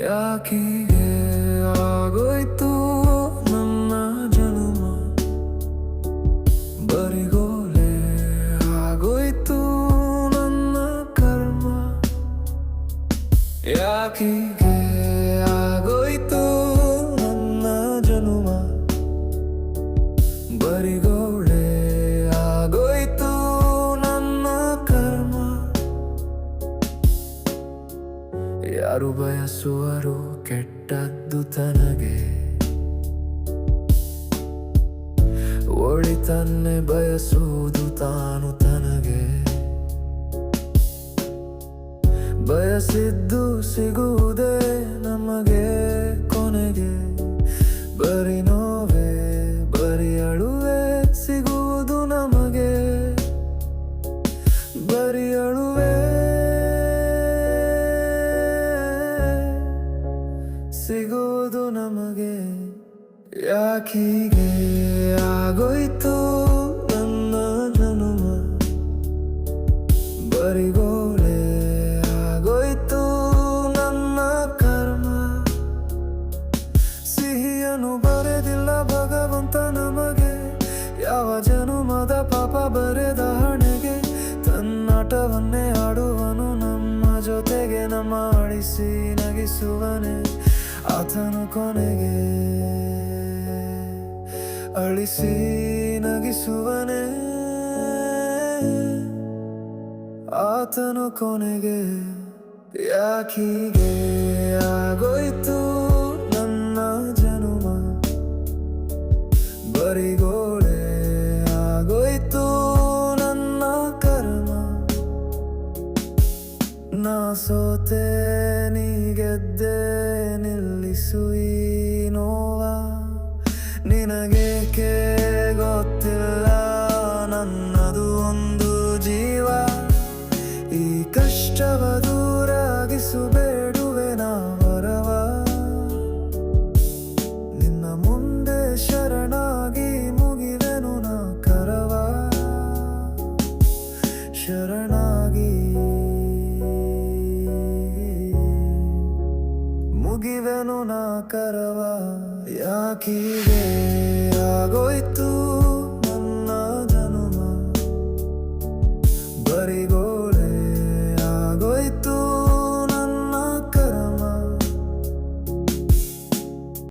ಯಾಕೀಗೆ ಆಗೋಯ್ತು ನನ್ನ ಜನುಮ? ಬರಿಗೋಲೆ ಆಗೋಯ್ತು ನನ್ನ ಕರ್ಮ? ಯಾಕೀಗೆ ಆಗೋಯ್ತು ನನ್ನ ಜನುಮ? ಬರಿಗೋಳೆ ಯಾರು ಬಯಸುವರು ಕೆಟ್ಟದ್ದು ತನಗೆ. ಒಳಿತನ್ನೇ ಬಯಸುವುದು ತಾನು ತನಗೆ. ಬಯಸಿದ್ದು ಸಿಗುವುದೇ ನಮಗೆ ಕೊನೆಗೆ. ಬರಿ ಸಿಗುವುದು ನಮಗೆ ಯಾಕೀಗೆ ಆಗೋಯ್ತು ನನ್ನ ಜನುಮ? ಬರಿಗೋಳೆ ಆಗೋಯ್ತು ನನ್ನ ಕರ್ಮ? ಸಿಹಿಯನ್ನು ಬರೆದಿಲ್ಲ ಭಗವಂತ ನಮಗೆ. ಯಾವ ಜನುಮದ ಪಾಪ ಬರೆದ ಹಣೆಗೆ? ತನ್ನಾಟವನ್ನೇ ಆಡುವನು ನಮ್ಮ ಜೊತೆಗೆ, ನಮ್ಮ ಆಡಿಸಿ ನಗಿಸುವನೆ. ಆತನು ಕೊನೆಗೆ ಅಳಿಸಿ ನಗಿಸುವನೆ. ಆತನು ಕೊನೆಗೆ ಯಾಕೀಗೆ ಆಗೋಯ್ತು ನನ್ನ ಜನುಮ? ಬರಿಗೋಡೆ ಆಗೋಯ್ತು ನನ್ನ ಕರ್ಮ? ನಾ ಸೋತೆ, ನೀ ಗೆದ್ದೆ. ನಿಲ್ಲಿಸು ಈ ನೋವ ಗೊತ್ತಿಲ್ಲ ನನ್ನದು ಒಂದು ಜೀವ. ಈ ಕಷ್ಟವ ದೂರಾಗಿಸುಬೇಡುವೆ ನಾ ವರವ. ನಿನ್ನ ಮುಂದೆ ಶರಣಾಗಿ ಮುಗಿವೆನು ನಾ ಕರವ. ಶರಣಾಗಿ ಮುಗಿವೆನು ನಾ ಕರವ? ಯಾಕೀಗೆ ಆಗೋಯ್ತು.